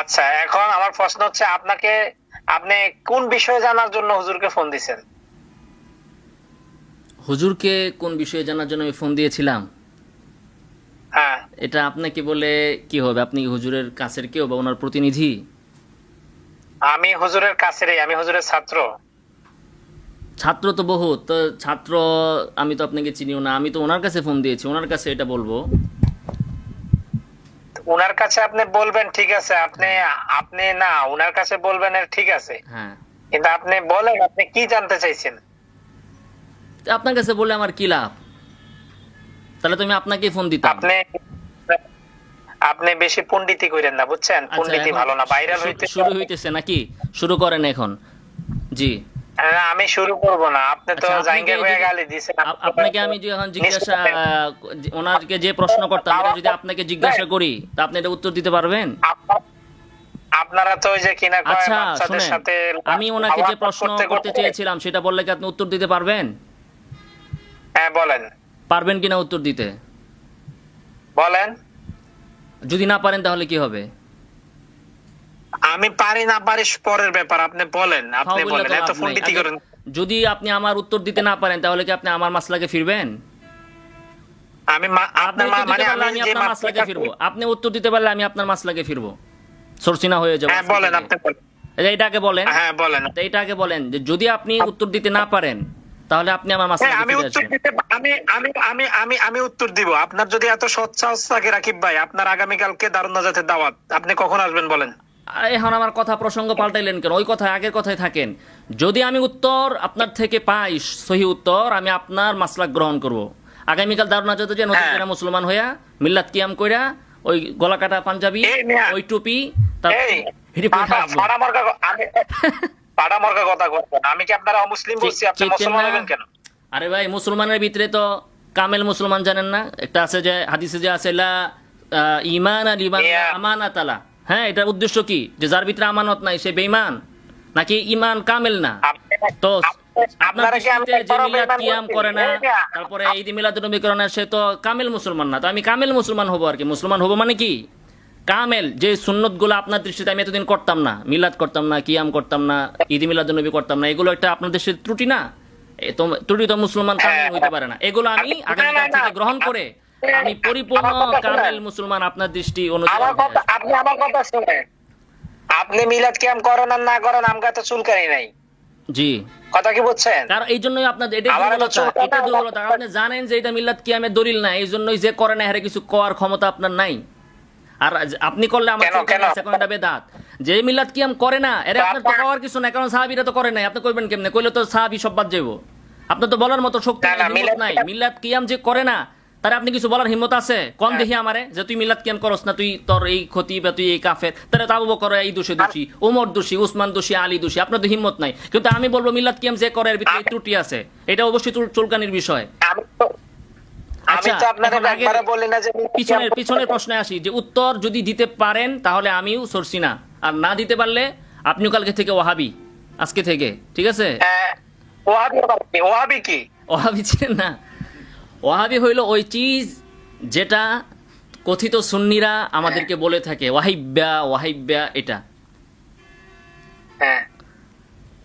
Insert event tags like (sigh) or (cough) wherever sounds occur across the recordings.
আচ্ছা এখন আমার প্রশ্ন হচ্ছে আপনাকে আপনি কোন বিষয়ে জানার জন্য হুজুরকে ফোন দিছেন হুজুরকে কোন বিষয়ে জানার জন্য আমি ফোন দিয়েছিলাম? হ্যাঁ। এটা আপনাকে বলে কি হবে? আপনি হুজুরের কাছের কেউ বা ওনার প্রতিনিধি? আমি হুজুরের কাছেরই আমি হুজুরের ছাত্র। ছাত্র তো বহুত তো ছাত্র আমি তো আপনাকে চিনিও না আমি তো ওনার কাছে ফোন দিয়েছি ওনার কাছে এটা বলব। উনার কাছে আপনি বলবেন ঠিক আছে আপনি আপনি না উনার কাছে বলবেন এর ঠিক আছে। হ্যাঁ। কিন্তু আপনি বলেন আপনি কি জানতে চাইছেন? আপনার কাছে বলে আমার কি লাভ? তাহলে তুমি আপনাকেই ফোন দিতাম। আপনি আপনি বেশি পণ্ডিতি করেন না বুঝছেন? আচ্ছা, পণ্ডিতি ভালো না ভাইরাল হইতে শুরু হইতেছে নাকি? শুরু করেন এখন। জি। আমি শুরু করব না। আপনি তো আচ্ছা, গালি দিছেন আপনাকে আমি যে এখন জিজ্ঞাসা ওনাকে যে প্রশ্ন করতাম এটা যদি আপনাকে জিজ্ঞাসা করি তা আপনি এটা উত্তর দিতে পারবেন? আপনারা তো ওই যে কিনা কয় আচ্ছা বাচ্চাদের শুনেন সাথে আমি ওনাকে যে প্রশ্ন করতে- চেয়েছিলাম সেটা বললে কি আপনি উত্তর দিতে পারবেন? হ্যাঁ বলেন। পারবেন কিনা উত্তর দিতে? বলেন। যদি না পারেন তাহলে কি হবে? আমি পারি না পারি পরের ব্যাপার আপনি বলেন আপনি হ্যাঁ, বলেন এত। আগে- করেন। যদি আপনি আমার উত্তর দিতে না পারেন তাহলে কি আপনি আমার মাসলাকে ফিরবেন? আমি আপনার মানে আমি আপনার মাসলাকে ফিরবো। আপনি উত্তর দিতে পারলে আমি আপনার মাসলাকে ফিরবো। সরসিনা হয়ে যাব হ্যাঁ বলেন আপনি বলেন। এটাকে বলেন। হ্যাঁ বলেন। তো এটাকে বলেন যে যদি আপনি উত্তর দিতে না পারেন তাহলে আপনি আমার হ্যাঁ, মাসলাকে আমি উত্তর দিতে আমি আমি আমি আমি আমি উত্তর দিব। আপনার যদি এত সৎসাহস থাকে রাকিব ভাই আপনার আগামীকালকে দারুণ জাতের দাওয়াত। আপনি কখন আসবেন বলেন? এখন আমার কথা প্রসঙ্গ পাল্টাইলেন কেন? ওই কথা আগের কথায় থাকেন। যদি আমি উত্তর আপনার থেকে পাই সহি উত্তর আমি আপনার মাসলাক গ্রহণ করব। আগামীকাল দারুণা যাতে যে নতুন হ্যাঁ। মুসলমান হইয়া মিল্লাত কিয়াম কইরা ওই গলা কাটা পাঞ্জাবি ওই টুপি আরে ভাই মুসলমানের ভিতরে তো কামেল মুসলমান জানেন না। একটা আছে যে হাদিসে যে আছে ইমান আর ইমান। আমানাত আলা হ্যাঁ এটার উদ্দেশ্য কি? যে যার ভিতরে আমানত নাই সে বেঈমান? নাকি ইমান কামেল না? তো আপনার আপনারা কি আমি দৃষ্টিতে যে মিলাদ কিয়াম করে না তারপরে ঈদ মিলাদ নবী করে না সে তো কামেল মুসলমান না। তো আমি কামেল মুসলমান হব আর কি। মুসলমান হব মানে কি? কামেল যে সুন্নতগুলো আপনার দৃষ্টিতে আমি এতদিন করতাম না। মিলাদ করতাম না কিয়াম করতাম না ঈদ মিলাদ নবী করতাম না। এগুলো একটা আপনার দেশের ত্রুটি না? তো ত্রুটি তো মুসলমান কামেল হ্যাঁ। হইতে পারে না। এগুলো আমি আগামীকাল থেকে গ্রহণ করে আমি পরিপূর্ণ শুনেন। কামেল মুসলমান আপনার দৃষ্টি অনুযায়ী আমার কথা আপনি আমার কথা শুনে আপনি মিলাদ কিয়াম করেন আর না করেন তো চুলকানি নাই। জি। কথা কি বুঝছেন? কারণ এই জন্যই আপনাদের এটা দুর্বলতা এটা দুর্বলতা। আপনি জানেন যে এটা মিল্লাত কিয়ামের দলিল না এই জন্যই যে করে না হেরে কিছু ক্ষমতা আপনার নাই। আর আপনি করলে আমার বেদাত? যে মিল্লাত কিয়াম করে না এর আপনার তো আপনার- কিছু না কারণ সাহাবীরা তো করে নাই। আপনি করবেন কেমনে? কইলে তো সাহাবী সব বাদ যাইব। আপনার তো বলার মতো শক্তি নাই মিলাদ মিল্লাত কিয়াম যে করে না তার আপনি কিছু বলার হিম্মত আছে? কোন হ্যাঁ। দেখি আমারে যে তুই মিলাদ কিয়াম করস না? তুই তোর এই ক্ষতি বা তুই এই কাফের। তাহলে তো আবু বকর এই দোষী দোষী ওমর দোষী উসমান দোষী আলী দোষী আপনার তো হিম্মত নাই। কিন্তু আমি বলব মিলাদ কিয়াম যে করে এর ভিতরে এই ত্রুটি আছে। এটা অবশ্যই চুলকানির বিষয়। আচ্ছা, পিছনের পিছনের প্রশ্নে আসি যে উত্তর যদি দিতে পারেন তাহলে আমিও সরছি না। আর না দিতে পারলে আপনিও কালকে থেকে ওহাবি আজকে থেকে ঠিক আছে? হ্যাঁ? ওয়াহাবি কি? ওহাবি ছিলেন না? ওহাবি হইল ওই চিজ যেটা কথিত সুন্নিরা আমাদেরকে বলে থাকে। ওয়াহিব্যা ওয়াহিব্যা এটা। হ্যাঁ।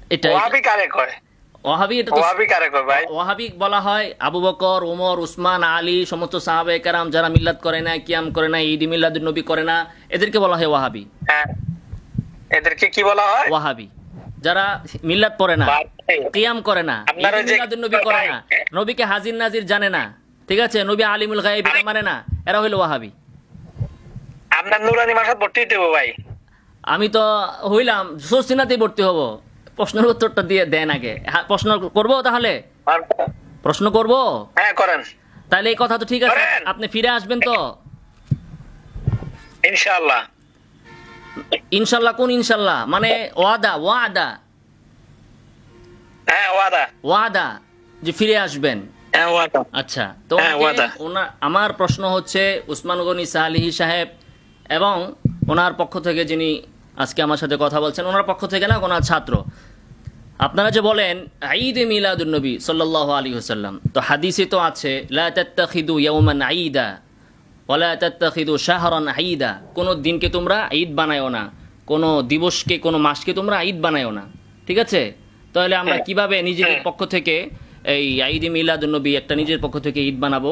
এটা ওয়াহাবি কারে কয়? ওহাবি এটা তো ওয়াহাবি কারে কয় ভাই? ওহাবি বলা হয় আবু বকর ওমর উসমান আলী সমস্ত সাহাবে কারাম যারা মিল্লাত করে না কিয়াম করে না ঈদ মিল্লাদ নবী করে না এদেরকে বলা হয় ওয়াহাবি। হ্যাঁ। এদেরকে কি বলা হয়? ওয়াহাবি। যারা মিল্লাত পড়ে না। কিয়াম করে না। নবী করে না। নবীকে হাজির নাজির জানে না। ঠিক আছে? নবী আলিমুল গায়েব এটা মানে না। এরা হইল ওয়াহাবি। আপনার নুরানি মাসাদ ভর্তি দেবো ভাই। আমি তো হইলাম সস্তিনাতেই ভর্তি হব। প্রশ্নের উত্তরটা দিয়ে দেন আগে। হ্যাঁ, প্রশ্ন করব তাহলে? প্রশ্ন করব? হ্যাঁ করেন। তাহলে এই কথা তো ঠিক আছে। আপনি ফিরে আসবেন তো? ইনশাআল্লাহ। ইনশাল্লাহ কোন ইনশাল্লাহ মানে ওয়াদা ওয়াদা। হ্যাঁ ওয়াদা। ওয়াদা? যে ফিরে আসবেন? হ্যাঁ আচ্ছা তো হ্যাঁ, আমার প্রশ্ন হচ্ছে উসমান গনি সালিহি সাহেব এবং ওনার পক্ষ থেকে যিনি আজকে আমার সাথে কথা বলছেন ওনার পক্ষ থেকে না ওনার ছাত্র। আপনারা যে বলেন ঈদ সাল্লাল্লাহু আলাইহি ওয়াসাল্লাম। তো হাদিসে তো আছে লা তাত্তাখিদু ইয়াওমান ঈদা ওয়ালা তাত্তাখিদু শাহরান ঈদা। কোন দিনকে তোমরা ঈদ বানায়ও না কোনো দিবসকে কোনো মাসকে তোমরা ঈদ বানায়ও না। ঠিক আছে? তাহলে আমরা হ্যাঁ। কীভাবে নিজেদের হ্যাঁ। পক্ষ থেকে এই ঈদ মিলাদুন নবী একটা নিজের পক্ষ থেকে ঈদ বানাবো?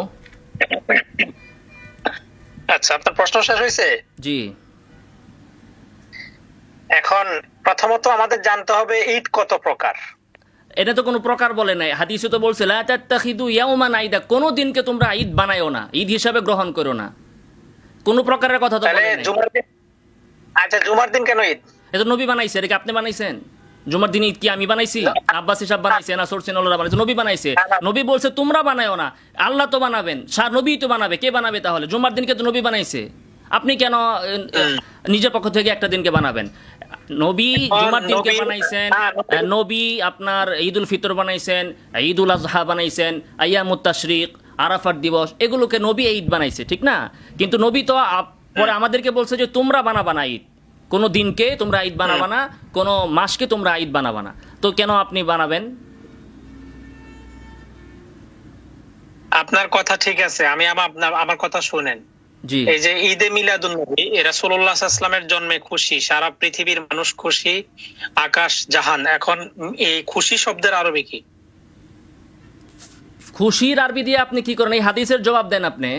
আচ্ছা আপনার প্রশ্ন শেষ হয়েছে? জি। এখন প্রথমত আমাদের জানতে হবে ঈদ কত প্রকার? এটা তো কোনো প্রকার বলে নাই। হাদিসে তো বলছে লা তাত্তাখিদু ইয়াউমান আইদা কোনো দিনকে তোমরা ঈদ বানায়ও না ঈদ হিসাবে গ্রহণ করো না। কোনো প্রকারের কথা তো বলে নাই। আচ্ছা জুমার দিন কেন ঈদ? এটা নবী বানাইছে এটা কি আপনি বানাইছেন? জুমার দিন ঈদ কি আমি বানাইছি? আব্বাস হিসাব বানাইছে না সরসিন আল্লাহ বানাইছে নবী বানাইছে। নবী বলছে তোমরা বানায়ও না আল্লাহ তো বানাবেন সার নবী তো বানাবে কে বানাবে তাহলে? জুমার দিনকে তো নবী বানাইছে। আপনি কেন নিজের পক্ষ থেকে একটা দিনকে বানাবেন? নবী জুমার দিনকে বানাইছেন নবী- আপনার ঈদ উল ফিতর বানাইছেন ঈদ উল আজহা বানাইছেন আয়ামুত তাশরিক আরাফাত দিবস এগুলোকে নবী ঈদ বানাইছে ঠিক না? কিন্তু নবী তো পরে আমাদেরকে বলছে যে তোমরা বানাবা না ঈদ। কোনো দিনকে তোমরা ঈদ বানাবা না কোনো মাসকে তোমরা ঈদ বানাবা না। তো কেন আপনি বানাবেন? আপনার কথা ঠিক আছে আমি আমার আপনার আমার কথা শুনেন। জি। এই যে ঈদে মিলাদুন নবী এরা সোল্লাহ আসলামের জন্মে খুশি সারা পৃথিবীর মানুষ খুশি আকাশ জাহান। এখন এই খুশি শব্দের আরবি কি? খুশির আরবি দিয়ে আপনি কি করেন? এই হাদিসের জবাব দেন আপনি।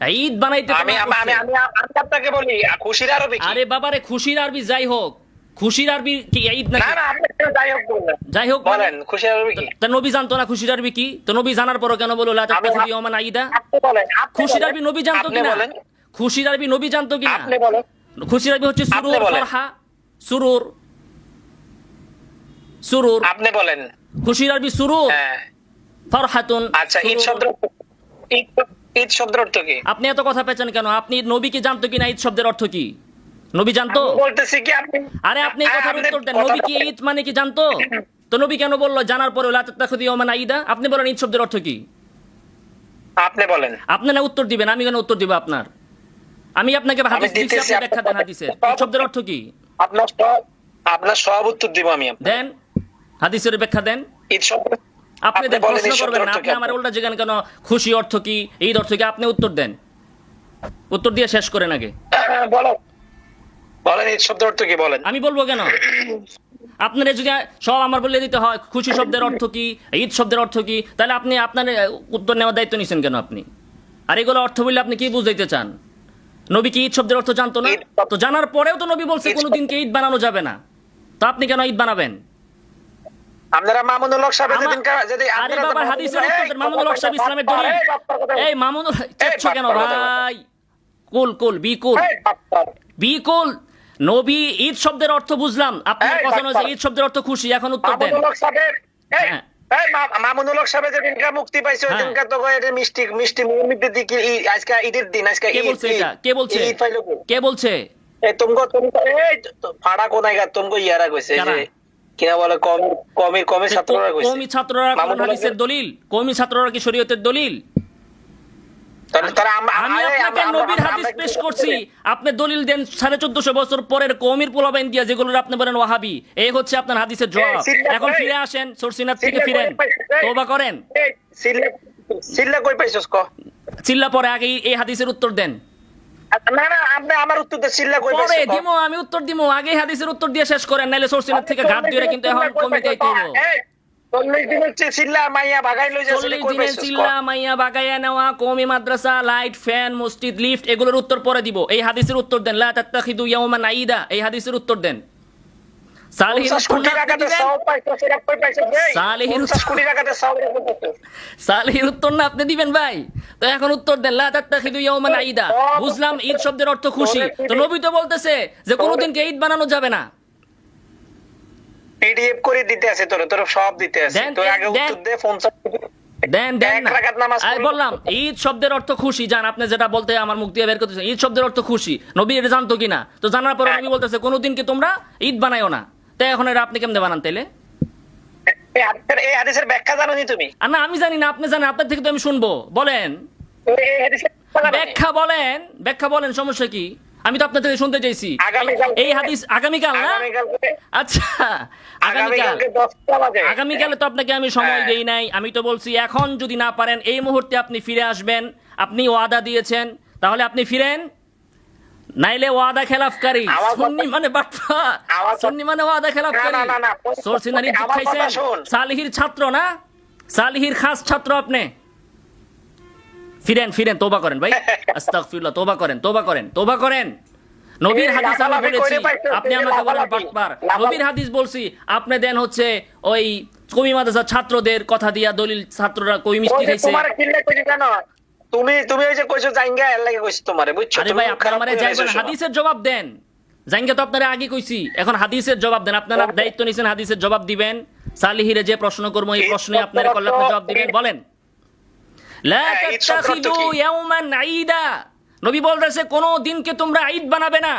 ঈদ বানাইতে আমি আমি আমি আমি আপনাকে বলি খুশির আরবি কি? আরে বাবারে খুশির আরবি যাই হোক। খুশির আরবি কি ঈদ না না আপনি যাই হোক বললেন যাই হোক বলেন। খুশির আরবি কি? তা নবী জানতো না খুশির আরবি কি? তো নবী জানার পরও কেন বলো লা আমি- ইয়াওমান আইদা? বলেন খুশির আরবি নবী জানতো কিনা? বলেন। খুশির আরবি নবী জানতো কিনা? আপনি বলেন। খুশির আরবি হচ্ছে সুরুর ফরহা সুরুর। সুরুর। আপনি বলেন। খুশির আরবি সুরুর। হ্যাঁ। ফরহাতুন আচ্ছা ঈদ। শব্দ ঈদ ঈদ শব্দের অর্থ কি? আপনি এত কথা পেয়েছেন কেন? আপনি নবী কি জানতো কিনা? ঈদ শব্দের অর্থ কি? নবী জানতো? বলতেছি কি আপনি আরে আপনি কথার উত্তর দেন। নবী কি বলেন। ঈদ মানে কি জানতো? তো নবী কেন বলল? জানার পরে আইদা। আপনি বলেন ঈদ শব্দের অর্থ কি? আপনি বলেন। আপনি না উত্তর দিবেন আমি কেন উত্তর দিব আপনার? আমি আপনাকে হাদিস দিচ্ছি আপনি আপনি ব্যাখ্যা দেন হাদিসের। ঈদ শব্দের অর্থ কি? আপনার সব আপনার সব উত্তর দিব আমি দেন হাদিসের ব্যাখ্যা দেন। ঈদ শব্দ আপনি প্রশ্ন করবেন না আপনি আমার উল্টা জিজ্ঞান কেন খুশি অর্থ কি? ঈদ অর্থ কি আপনি উত্তর দেন? উত্তর দিয়ে শেষ করেন আগে। বলো (coughs) বলেন ঈদ শব্দের অর্থ কি বলেন? আমি বলব কেন? (coughs) আপনার যদি সব আমার বলে দিতে হয় খুশি শব্দের অর্থ কি ঈদ শব্দের অর্থ কি? তাহলে আপনি আপনার উত্তর নেওয়ার দায়িত্ব নিছেন কেন আপনি? আর এগুলো অর্থ বললে আপনি কি বুঝাইতে চান? নবী কি ঈদ শব্দের অর্থ জানতো না? তো জানার পরেও তো নবী বলছে ঈদ কোনো দিনকে ঈদ বানানো যাবে না। তো আপনি কেন ঈদ বানাবেন? আপনারা মামুনুল হক সাহেব যেদিন যদি আরে বাবা হাদিসের উত্তর মামুনুল হক সাহেব ইসলামের দলিল এই, বাপ্পার কথা বলো। এই মামুনুল চেচ্ছ কেন বাপ্পার কথা বলো। ভাই কুল কুল বি কুল বি কুল নবী ঈদ শব্দের অর্থ বুঝলাম আপনার কথা বাপ্পার। ঈদ শব্দের অর্থ খুশি এখন উত্তর দেন হ্যাঁ। মামুনুল হক সাহেব যেদিনকা মুক্তি পাইছে হ্যাঁ। তো এটা মিষ্টি মিষ্টি মুমিতে দিকে আজকে ঈদের দিন আজকে কে বলছে। এটা কে বলছে কে বলছে এই তুমকো তুমকো এই ফাড়া কোনায় গা ইয়ারা কইছে যে কিনা বলে কম কমের কমের ছাত্ররা কইছে। কৌমি ছাত্ররা কোন হাদিসের দলিল? কৌমি ছাত্ররা কি শরীয়তের দলিল? আম- আপনাকে নবীর হাদিস পেশ করছি। আপনি দলিল দেন সাড়ে চোদ্দশো বছর পরের কৌমির পোলাবাইন দিয়া যেগুলোর আপনি বলেন ওয়াহাবি। এই হচ্ছে আপনার হাদিসের জবাব। এখন ফিরে আসেন সরসিনাথ থেকে ফিরেন। তোবা করেন। সিল্লা কই পাইছস ক? চিল্লা পরে আগে এই হাদিসের উত্তর দেন। না না আপনি আমার কই পরে দিমো আমি উত্তর দিমো। আগে হাদিসের উত্তর দিয়ে শেষ করেন নাইলে থেকে ঘাট দিয়ে কিন্তু এখন কমে মাদ্রাসা লাইট ফ্যান মসজিদ লিফট এগুলোর উত্তর পরে দিব। এই হাদিসের উত্তর দেন লা তাত্তাখিদু ইয়াউমান আইদা। এই হাদিসের উত্তর দেন। সালিহির পঞ্চাশ উত্তর কোটি না আপনি দিবেন? ভাই? তো এখন উত্তর দেন আইদা বুঝলাম ঈদ শব্দের অর্থ খুশি। তো নবী তো বলতেছে যে কোনোদিনকে ঈদ বানানো যাবে না। PDF করে দিতে আছে তোরে তোর সব দিতে আছে। তোর আগে উত্তর দে কোটি দেন দেন আমি বললাম ঈদ শব্দের অর্থ খুশি। জান আপনি যেটা বলতে আমার মুখ দিয়ে বের করতেছেন ঈদ শব্দের অর্থ খুশি। নবী এটা জানতো কিনা? তো জানার পর নবী বলতেছে কোনোদিন কি তোমরা ঈদ বানাইও না? এখন এটা আপনি কেমনে বানান তাইলে এই হাদিসের ব্যাখ্যা জানো নি তুমি না আমি জানি না আপনি জানেন আপনার থেকে তো আমি শুনব বলেন ব্যাখ্যা বলেন ব্যাখ্যা বলেন সমস্যা কি আমি তো আপনার থেকে শুনতে চাইছি আগামীকাল এই হাদিস আগামীকাল না আচ্ছা আগামীকাল আগামীকালে তো আপনাকে আমি সময় হ্যাঁ। দেই নাই আমি তো বলছি এখন যদি না পারেন এই মুহূর্তে আপনি ফিরে আসবেন আপনি ওয়াদা দিয়েছেন তাহলে আপনি ফিরেন নাইলে ওয়াদা খেলাফকারী। সুন্নি মানে কথা- সুন্নি মানে ওয়াদা খেলাফকারী। সরসিনারি খাইছেন সালিহির ছাত্র না? সালিহির খাস ছাত্র আপনি? ফিরেন ফিরেন তোবা করেন ভাই। (laughs) আস্তাগফিরুল্লাহ তোবা করেন তোবা করেন তোবা করেন। নবীর হাদিস আমি বলেছি আপনি আমাকে বলেন। বাটপার নবীর হাদিস বলছি আপনি দেন হচ্ছে ওই কমি মাদ্রাসার ছাত্রদের কথা দিয়া দলিল ছাত্ররা কই মিষ্টি খাইছে? তুমি তুমি এই যে কইছো জাইঙ্গা এর লাগে কইছি তোমারে বুঝছ? আরে ভাই মুখ আপনি খারাপ আমারে যাইবেন হাদিসের জবাব দেন। জাইঙ্গা তো আপনারা আগে কইছি এখন হাদিসের জবাব দেন। আপনারা দায়িত্ব নিছেন হাদিসের জবাব দিবেন। সালিহিরে যে প্রশ্ন করব এই প্রশ্নে আপনারা করলে আপনি জবাব দিবেন। বলেন। লা হ্যাঁ, তাত্তাখিদু? ঈদা। নবী বলতেছে কোন দিনকে তোমরা ঈদ বানাবে না।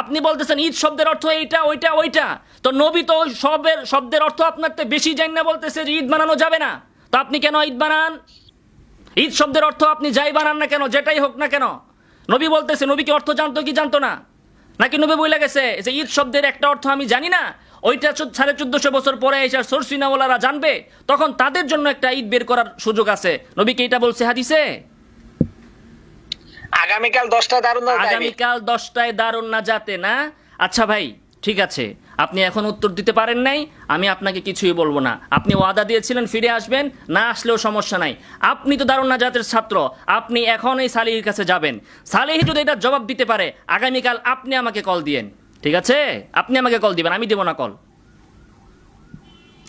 আপনি বলতেছেন ঈদ শব্দের অর্থ এইটা ওইটা ওইটা। তো নবী তো সবের শব্দের অর্থ আপনার তো বেশি জান না বলতেছে ঈদ বানানো যাবে না। তো আপনি কেন ঈদ বানান? ঈদ শব্দের অর্থ আপনি যাই বানান না কেন যেটাই হোক না কেন। নবী বলতেছে নবী কি অর্থ জানতো কি জানতো না? নাকি নবী বলে গেছে যে ঈদ শব্দের একটা অর্থ আমি জানি না ওইটা সাড়ে চোদ্দশো বছর পরে এসে সরসিনাওয়ালারা জানবে তখন তাদের জন্য একটা ঈদ বের করার সুযোগ আছে। নবী কি এটা বলছে হাদিসে? আগামীকাল দশটা দারুণ দারুণ আগামীকাল দশটায় দারুণ না যাতে না? আচ্ছা ভাই ঠিক আছে। আপনি এখন উত্তর দিতে পারেন নাই আমি আপনাকে কিছুই বলব না। আপনি ওয়াদা দিয়েছিলেন ফিরে আসবেন না আসলেও সমস্যা নাই। আপনি তো দারুণ না জাতের ছাত্র আপনি এখন এই সালিহির কাছে যাবেন। সালিহি যদি এটা জবাব দিতে পারে আগামীকাল আপনি আমাকে কল দিয়েন। ঠিক আছে? আপনি আমাকে কল দিবেন আমি দেবো না কল।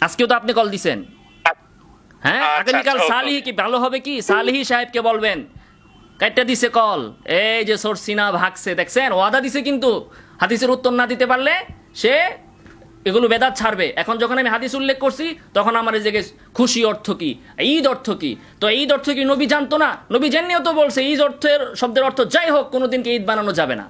আজকেও তো আপনি কল দিছেন। হ্যাঁ? আচ্ছা, আগামীকাল আচ্ছা, সালিহি কি ভালো হবে কি? সালিহি সাহেবকে বলবেন। কাইটা দিছে কল। এই যে সরসিনা ভাগছে দেখছেন? ওয়াদা দিছে কিন্তু। হাদিসের উত্তর না দিতে পারলে সে এগুলো বেদাত ছাড়বে। এখন যখন আমি হাদিস উল্লেখ করছি, তখন আমার এই জায়গায় খুশি অর্থ কি? ঈদ অর্থ কি? তো ঈদ অর্থ কি? নবী জানতো না? নবী জেনেও তো বলছে, ঈদ অর্থের শব্দের অর্থ যাই হোক, কোনোদিনকে ঈদ বানানো যাবে না।